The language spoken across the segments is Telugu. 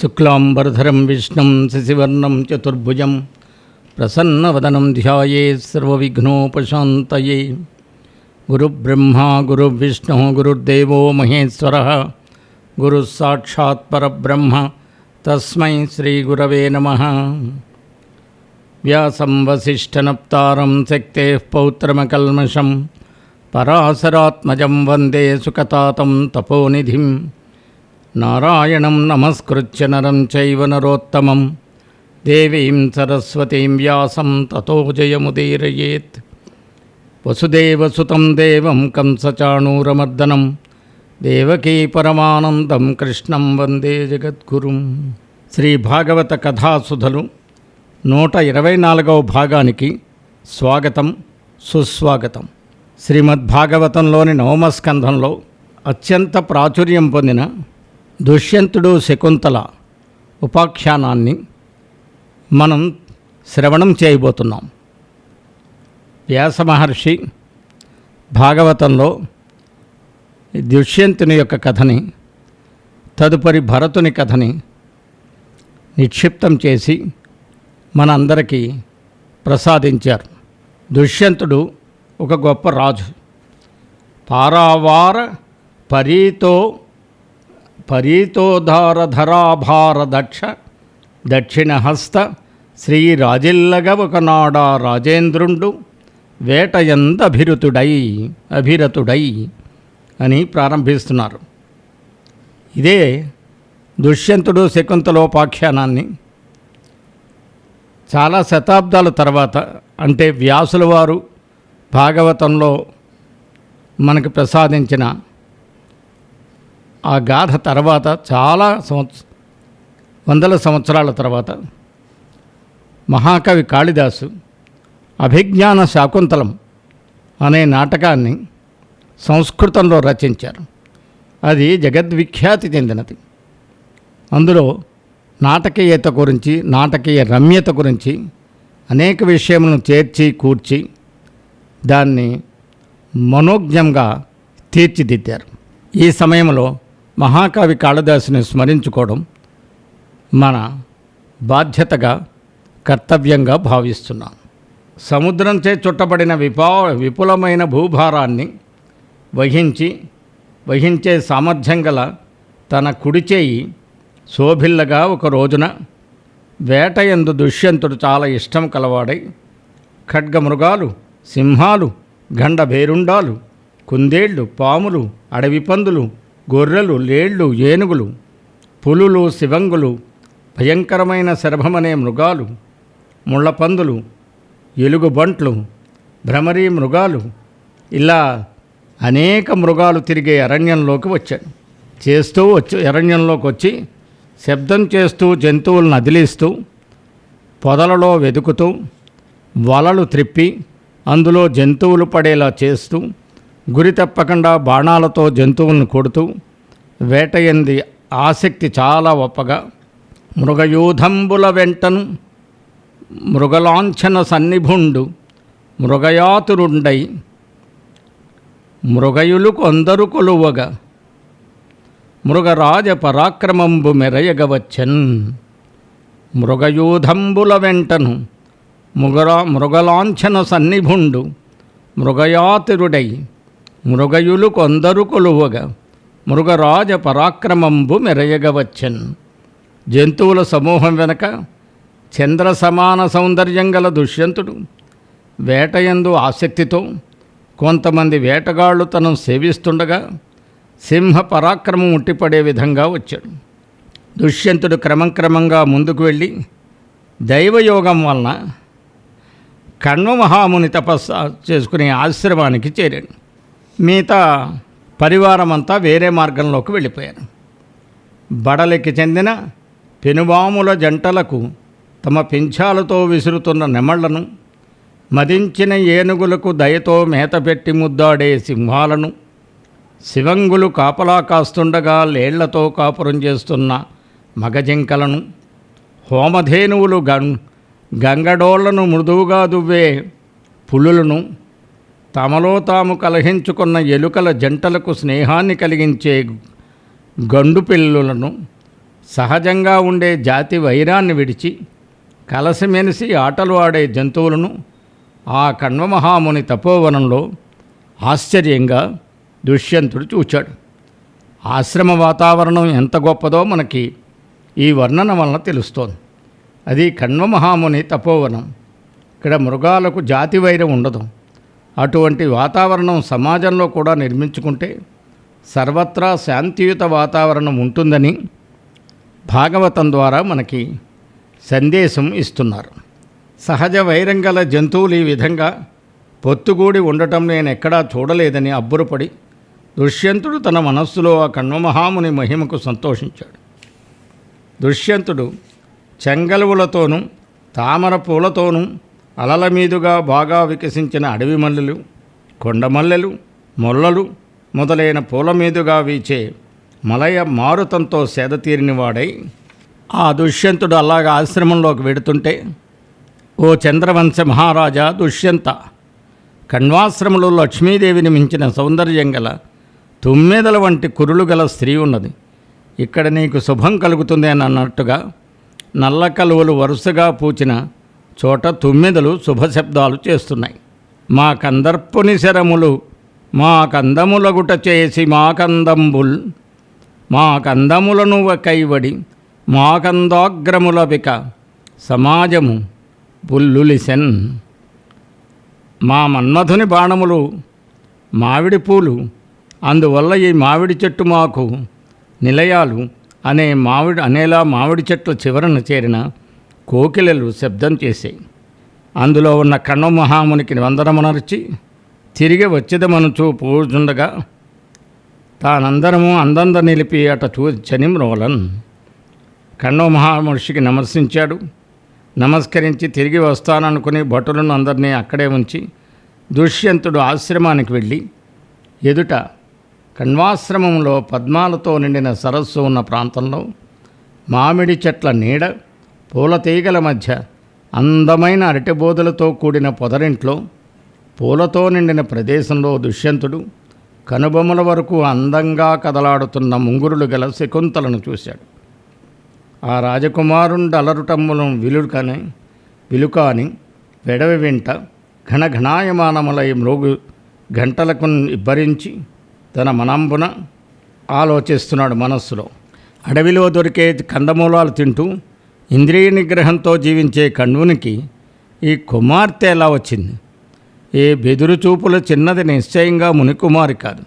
शुक्लांबरधरम विष्णु शिशिवर्ण चतुर्भुज प्रसन्न वदनम ध्यानोपात गुरुब्रह्मा गुरुर्विष्णु गुरुर्देव महेश्वर गुरुसाक्षात्ब्रह्म तस्म श्रीगुरव नम। व्यासं वसिष्ठनप्तारं शक्तेः पौत्रमकल्मषं वंदे वंदे सुकतातं నారాయణం నమస్కృత్య నరం చైవ నరోత్తమం దేవీం సరస్వతీం వ్యాసం తతో జయముదీరయేత్ వసుదేవసుతం దేవం కంసచాణూరమర్దనం దేవకీ పరమానందం కృష్ణం వందే జగద్గురుం శ్రీ భాగవత కథాసుధలు నూట ఇరవై నాలుగవ భాగానికి స్వాగతం సుస్వాగతం శ్రీమద్భాగవతంలోని నవమస్కంధంలో అత్యంత ప్రాచుర్యం పొందిన దుష్యంతుడు శకుంతల ఉపాఖ్యానాన్ని మనం శ్రవణం చేయబోతున్నాం. వ్యాస మహర్షి భాగవతంలో దుష్యంతుని యొక్క కథని తదుపరి భరతుని కథని నిక్షిప్తం చేసి మనందరికీ ప్రసాదించారు. దుష్యంతుడు ఒక గొప్ప రాజు. పారావార పరీతో పరీతోధారధరాభార దక్ష దక్షిణహస్త శ్రీ రాజిల్లగ ఒకనాడా రాజేంద్రుండు వేటయంద అభిరుతుడై అభిరతుడై అని ప్రారంభిస్తున్నారు. ఇదే దుష్యంతుడు శకుంతలోపాఖ్యానాన్ని. చాలా శతాబ్దాల తర్వాత అంటే వ్యాసుల వారు భాగవతంలో మనకు ప్రసాదించిన ఆ గాథ తర్వాత చాలా సంవత్స వందల సంవత్సరాల తర్వాత మహాకవి కాళిదాసు అభిజ్ఞాన శాకుంతలం అనే నాటకాన్ని సంస్కృతంలో రచించారు. అది జగద్విఖ్యాతి చెందినది. అందులో నాటకీయత గురించి నాటకీయ రమ్యత గురించి అనేక విషయములను చేర్చి కూర్చి దాన్ని మనోజ్ఞంగా తీర్చిదిద్దారు. ఈ సమయంలో మహాకవి కాళిదాసుని స్మరించుకోవడం మన బాధ్యతగా కర్తవ్యంగా భావిస్తున్నాం. సముద్రంచే చుట్టబడిన విపా విపులమైన భూభారాన్ని వహించి వహించే సామర్థ్యం గల తన కుడిచేయి శోభిల్లగా ఒక రోజున వేటయందు దుష్యంతుడు చాలా ఇష్టం కలవాడై ఖడ్గమృగాలు సింహాలు గండ భేరుండాలు కుందేళ్ళు పాములు అడవి పందులు గొర్రెలు లేళ్ళు ఏనుగులు పులులు శివంగులు భయంకరమైన శరభమనే మృగాలు ముళ్ళపందులు ఎలుగుబంట్లు భ్రమరీ మృగాలు ఇలా అనేక మృగాలు తిరిగే అరణ్యంలోకి వచ్చాను చేస్తూ వచ్చి అరణ్యంలోకి వచ్చి శబ్దం చేస్తూ జంతువులను అదిలిస్తూ పొదలలో వెతుకుతూ వలలు త్రిప్పి అందులో జంతువులు పడేలా చేస్తూ గురి తప్పకుండా బాణాలతో జంతువులను కొడుతూ వేటయంది ఆసక్తి చాలా ఒప్పగా. మృగయూధంబుల వెంటను మృగలాంఛన సన్నిభుండు మృగయాతురుండై మృగయులు కొందరు కొలువగా. మృగరాజ పరాక్రమంబు మెరయగవచ్చన్. మృగయూధంబుల వెంటను మృగరా మృగలాంఛన సన్నిభుండు మృగయాతురుడై. మృగయులు కొందరు కొలువగా. మృగరాజ పరాక్రమంబు మెరయగవచ్చన్ జంతువుల సమూహం వెనక చంద్ర సమాన సౌందర్యం గల దుష్యంతుడు. వేటయందు ఆసక్తితో కొంతమంది వేటగాళ్ళు తనను సేవిస్తుండగా సింహ పరాక్రమం ఉట్టిపడే విధంగా వచ్చాడు. దుష్యంతుడు క్రమక్రమంగా ముందుకు వెళ్ళి దైవయోగం వలన కణ్వ మహాముని తపస్సు చేసుకునే ఆశ్రమానికి చేరాడు. మిగతా పరివారం అంతా వేరే మార్గంలోకి వెళ్ళిపోయారు. బడలికి చెందిన పెనుబాముల జంటలకు తమ పింఛాలతో విసురుతున్న నెమళ్ళను మదించిన ఏనుగులకు దయతో మేత పెట్టి ముద్దాడే సింహాలను శివంగులు కాపలా కాస్తుండగా లేళ్ళతో కాపురం చేస్తున్న మగజింకలను హోమధేనువులు గం గంగడోళ్ళను మృదువుగా దువ్వే పులులను తమలో తాము కలహించుకున్న ఎలుకల జంటలకు స్నేహాన్ని కలిగించే గండు పిల్లులను సహజంగా ఉండే జాతి వైరాన్ని విడిచి కలసిమెలిసి ఆటలు ఆడే జంతువులను ఆ కణ్వమహాముని తపోవనంలో ఆశ్చర్యంగా దుష్యంతుడు చూచాడు. ఆశ్రమ వాతావరణం ఎంత గొప్పదో మనకి ఈ వర్ణన వలన తెలుస్తోంది. అది కణ్వమహాముని తపోవనం. ఇక్కడ మృగాలకు జాతి వైరం ఉండదు. అటువంటి వాతావరణం సమాజంలో కూడా నిర్మించుకుంటే సర్వత్రా శాంతియుత వాతావరణం ఉంటుందని భాగవతం ద్వారా మనకి సందేశం ఇస్తున్నారు. సహజ వైరం గల జంతువులు ఈ విధంగా పొత్తుగూడి ఉండటం నేను ఎక్కడా చూడలేదని అబ్బురపడి దుష్యంతుడు తన మనస్సులో ఆ కణ్వమహాముని మహిమకు సంతోషించాడు. దుష్యంతుడు చెంగలువులతోనూ తామర పూలతోనూ అలల మీదుగా బాగా వికసించిన అడవి మల్లెలు కొండమల్లెలు మొల్లలు మొదలైన పూల మీదుగా వీచే మలయ మారుతంతో సేదతీరినవాడై ఆ దుష్యంతుడు అలాగ ఆశ్రమంలోకి వెడుతుంటే ఓ చంద్రవంశ మహారాజా దుష్యంత కణ్వాశ్రమంలో లక్ష్మీదేవిని మించిన సౌందర్యం గల తుమ్మెదల వంటి కురులు గల స్త్రీ ఉన్నది. ఇక్కడ నీకు శుభం కలుగుతుంది అని అన్నట్టుగా నల్ల కలువలు వరుసగా పూచిన చోట తుమ్మెదలు శుభశబ్దాలు చేస్తున్నాయి. మా కందర్పుని శరములు మా కందములగుట చేసి మా కందంబుల్ మా కందములను కైవడి మా కందాగ్రములబిక సమాజము బుల్లులిసెన్. మా మన్మధుని బాణములు మామిడి పూలు అందువల్ల ఈ మామిడి చెట్టు మాకు నిలయాలు అనే మామిడి అనేలా మామిడి చెట్ల చివరన చేరిన కోకిలలు శబ్దం చేశాయి అందులో ఉన్న కణ్వ మహామునికి వందనమునర్చి తిరిగి వచ్చేదమనుచూ పోతుండగా తానందరము అందంద నిలిపి అట చూ చనిమ్రోలన్ కణ్వ మహామహర్షికి నమర్శించాడు నమస్కరించి తిరిగి వస్తాననుకుని భటులను అందరినీ అక్కడే ఉంచి దుష్యంతుడు ఆశ్రమానికి వెళ్ళి ఎదుట కణ్వాశ్రమంలో పద్మాలతో నిండిన సరస్సు ఉన్న ప్రాంతంలో మామిడి చెట్ల నీడ పూల తీగల మధ్య అందమైన అరటిబోదలతో కూడిన పొదరింట్లో పూలతో నిండిన ప్రదేశంలో దుష్యంతుడు కనుబొమ్మల వరకు అందంగా కదలాడుతున్న ముంగురులు గల శకుంతలను చూశాడు. ఆ రాజకుమారుండు అలరుటమ్ములం విలుకని విలుకాని వెడవి వెంట ఘనఘనాయమానములై మృగు గంటలకు ఇబ్బరించి తన మనంబున ఆలోచిస్తున్నాడు మనస్సులో. అడవిలో దొరికే కందమూలాలు తింటూ ఇంద్రియ నిగ్రహంతో జీవించే కణువునికి ఈ కుమార్తె ఎలా వచ్చింది? ఏ బెదురు చూపుల చిన్నది నిశ్చయంగా మునికుమారి కాదు.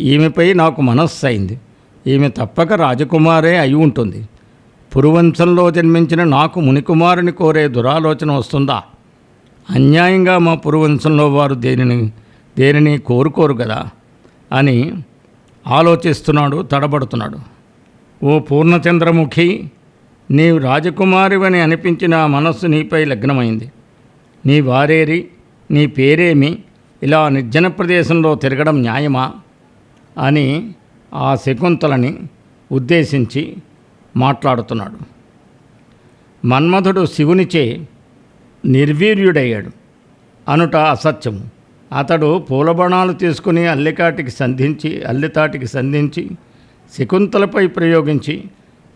ఈమెపై నాకు మనస్సు అయింది ఈమె తప్పక రాజకుమారే అయి ఉంటుంది. పురువంశంలో జన్మించిన నాకు మునికుమారుని కోరే దురాలోచన వస్తుందా? అన్యాయంగా మా పురువంశంలో వారు దేనిని దేనిని కోరుకోరు కదా అని ఆలోచిస్తున్నాడు తడబడుతున్నాడు. ఓ పూర్ణచంద్రముఖి నీవు రాజకుమారివని అనిపించిన ఆ మనస్సు నీపై లగ్నమైంది. నీ వారేరి నీ పేరేమి ఇలా నిర్జన ప్రదేశంలో తిరగడం న్యాయమా? అని ఆ శకుంతలని ఉద్దేశించి మాట్లాడుతున్నాడు. మన్మధుడు శివునిచే నిర్వీర్యుడయ్యాడు. అనుట అసత్యము. అతడు పూలబణాలు తీసుకుని అల్లికాటికి సంధించి అల్లితాటికి సంధించి శకుంతలపై ప్రయోగించి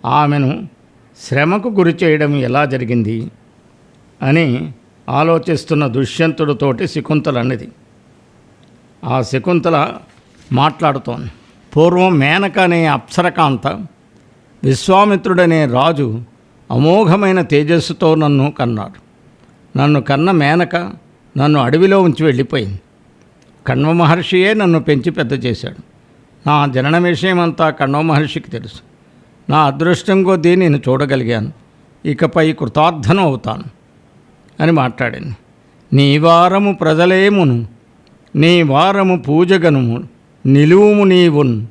ఆమెను శ్రమకు గురి చేయడం ఎలా జరిగింది అని ఆలోచిస్తున్న దుష్యంతుడితోటి శకుంతల అన్నది ఆ శకుంతల మాట్లాడుతోంది. పూర్వం మేనక అనే అప్సరకాంత విశ్వామిత్రుడనే రాజు అమోఘమైన తేజస్సుతో నన్ను కన్నాడు. నన్ను కన్న మేనక నన్ను అడవిలో ఉంచి వెళ్ళిపోయింది. కణ్వ మహర్షియే నన్ను పెంచి పెద్ద చేశాడు. నా జనన విషయమంతా కణ్వ మహర్షికి తెలుసు. నా అదృష్టం కొద్దీ నేను చూడగలిగాను. ఇకపై కృతార్థను అవుతాను. అని మాట్లాడింది. నీ వారము ప్రజలేమును నీ వారము పూజగనుము నిలువుము నీవున్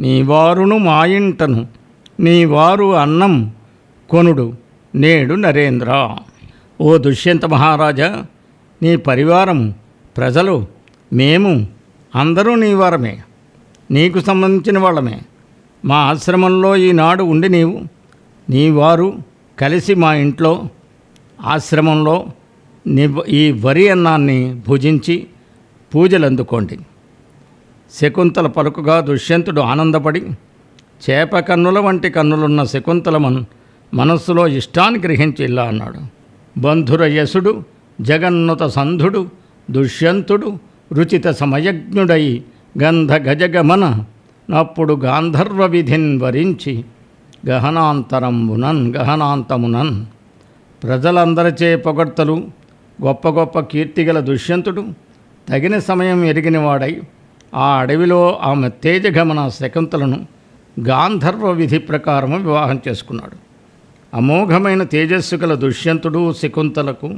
నీ వారును మా ఇంటను నీ వారు అన్నం కొనుడు నేడు నరేంద్ర. ఓ దుష్యంత మహారాజా నీ పరివారం ప్రజలు మేము అందరూ నీ వారమే. నీకు సంబంధించిన వాళ్ళమే. మా ఆశ్రమంలో ఈనాడు ఉండి నీవు నీ వారు కలిసి మా ఇంట్లో ఆశ్రమంలో నివ్ ఈ వరి అన్నాన్ని భుజించి పూజలు అందుకోండి శకుంతల పలుకుగా దుష్యంతుడు ఆనందపడి చేప కన్నుల వంటి కన్నులున్న శకుంతల మన్ మనస్సులో ఇష్టాన్ని గ్రహించి ఇలా అన్నాడు. బంధుర యసుడు జగన్నుత సంధుడు దుష్యంతుడు రుచిత సమయజ్ఞుడై గంధ గజగమన నప్పుడు గాంధర్వ విధిన్ వరించి గహనాంతరంబునన్ గహనాంతమునన్. ప్రజలందరిచే పొగడ్తలు గొప్ప గొప్ప కీర్తిగల దుష్యంతుడు తగిన సమయం ఎరిగినవాడై ఆ అడవిలో ఆమె తేజగమన శకుంతలను గాంధర్వ విధి ప్రకారము వివాహం చేసుకున్నాడు. అమోఘమైన తేజస్సు గల దుష్యంతుడు శకుంతలకు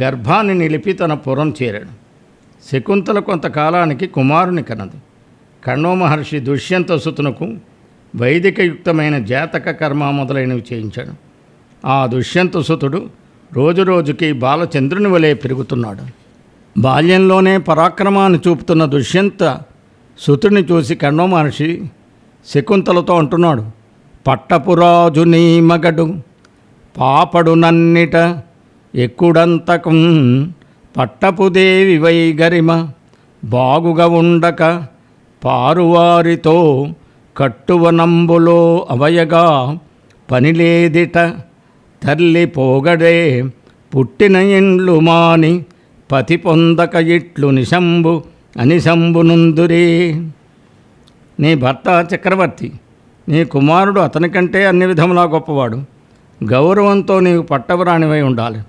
గర్భాన్ని నిలిపి తన పురం చేరాడు. శకుంతల కొంతకాలానికి కుమారుని కన్నది. కణ్వ మహర్షి దుష్యంత సుతునకు వైదికయుక్తమైన జాతక కర్మ మొదలైనవి చేయించాడు. ఆ దుష్యంత సుతుడు రోజురోజుకి బాలచంద్రుని వలె పెరుగుతున్నాడు. బాల్యంలోనే పరాక్రమాన్ని చూపుతున్న దుష్యంత సుతుడిని చూసి కణో మహర్షి శకుంతలతో అంటున్నాడు పట్టపురాజు నీ మగడు పాపడు నన్నిట ఎక్కుడంతకం పట్టపుదేవి వైగరిమ బాగుగా ఉండక పారువారితో కట్టువనంబులో అవయగా పనిలేదిట తల్లి పోగడే పుట్టిన ఇండ్లు మాని పతి పొందక ఇట్లు నిశంబు అనిశంబునుందురే నీ భర్త చక్రవర్తి నీ కుమారుడు అతనికంటే అన్ని విధములా గొప్పవాడు. గౌరవంతో నీవు పట్టవరాణివై ఉండాలి.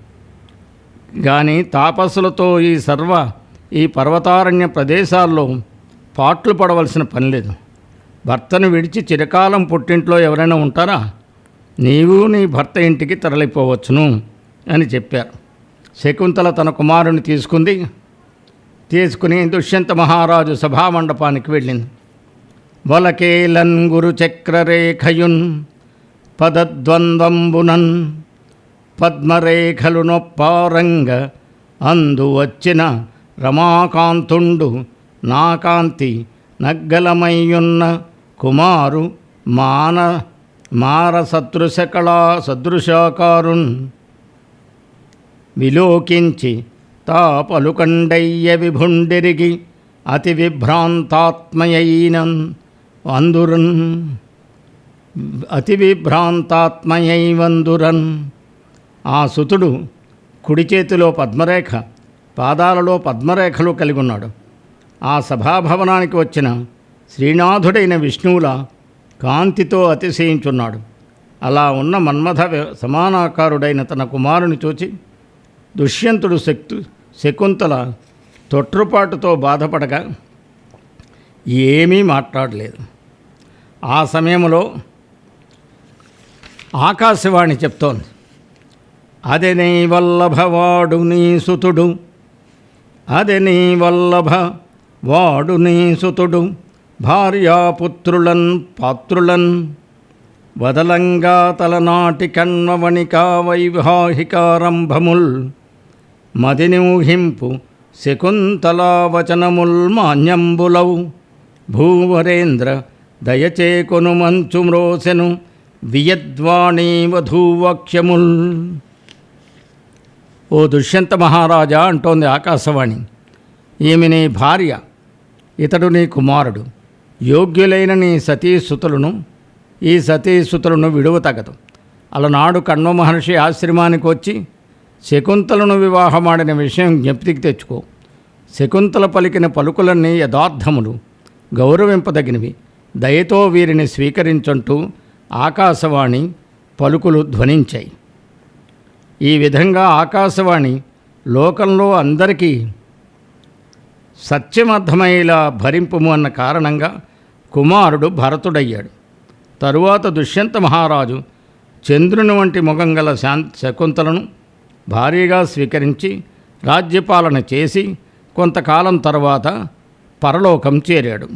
కానీ తాపస్సులతో ఈ సర్వ ఈ పర్వతారణ్య ప్రదేశాల్లో పాట్లు పడవలసిన పని లేదు. భర్తను విడిచి చిరకాలం పుట్టింట్లో ఎవరైనా ఉంటారా? నీవు నీ భర్త ఇంటికి తరలిపోవచ్చును అని చెప్పారు. శకుంతల తన కుమారుని తీసుకుంది. తీసుకుని దుష్యంత మహారాజు సభామండపానికి వెళ్ళింది. వలకేలన్ గురు చక్రరేఖయున్ పదద్వంద్వంబునన్ పద్మరేఖలు నొప్పారంగ అందు వచ్చిన రమాకాంతుండు నా కాంతి నగ్గలమయ్యున్న కుమారు మాన మార సదృశకళా సదృశాకారుణ్ విలోకించి తా పలుకండయ్య విభుండిరిగి అతి విభ్రాంతాత్మయైన వందురన్. అతి విభ్రాంతాత్మయై వందురన్ ఆ సుతుడు కుడి చేతిలో పద్మరేఖ పాదాలలో పద్మరేఖలు కలిగి ఉన్నాడు. ఆ సభాభవనానికి వచ్చిన శ్రీనాథుడైన విష్ణువుల కాంతితో అతిశయించున్నాడు. అలా ఉన్న మన్మథ సమానాకారుడైన తన కుమారుని చూచి దుష్యంతుడు శక్తు శకుంతల తొట్రుపాటుతో బాధపడగా ఏమీ మాట్లాడలేదు. ఆ సమయంలో ఆకాశవాణి చెప్తోంది అదే నీ వల్లభవాడు నీ సుతుడు అదే నీ వల్లభ వాడు నీ సుతుడు భార్యాపుత్రులన్ పాత్రులన్. వదలంగా తలనాటి కణ్వవణికా వైవాహికారంభముల్. మదినూహింపు శకుంతలావచనముల్ మాన్యంబులౌ భూవరేంద్ర దయచేకొను మంచు మ్రోసెను వియద్వాణీ వధూవక్ష్యముల్. ఓ దుష్యంత మహారాజా అంటోంది ఆకాశవాణి. ఈమె నీ భార్య. ఇతడు నీ కుమారుడు. యోగ్యులైన నీ సతీసుతులను ఈ సతీసుతులను విడువ తగదు. అలనాడు కణ్వ మహర్షి ఆశ్రమానికి వచ్చి శకుంతలను వివాహమాడిన విషయం జ్ఞప్తికి తెచ్చుకో. శకుంతల పలికిన పలుకులన్నీ యథార్థములు గౌరవింపదగినవి. దయతో వీరిని స్వీకరించంటూ ఆకాశవాణి పలుకులు ధ్వనించాయి. ఈ విధంగా ఆకాశవాణి లోకంలో అందరికీ సత్యమర్థమయ్యేలా భరింపుము అన్న కారణంగా కుమారుడు భరతుడయ్యాడు. తరువాత దుష్యంత మహారాజు చంద్రుని వంటి ముఖం గల శాం శకుంతలను భారీగా స్వీకరించి రాజ్యపాలన చేసి కొంతకాలం తర్వాత పరలోకం చేరాడు.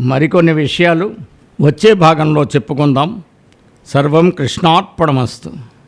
మరికొన్ని విషయాలు వచ్చే భాగంలో చెప్పుకుందాం. సర్వం కృష్ణార్పణమస్తు.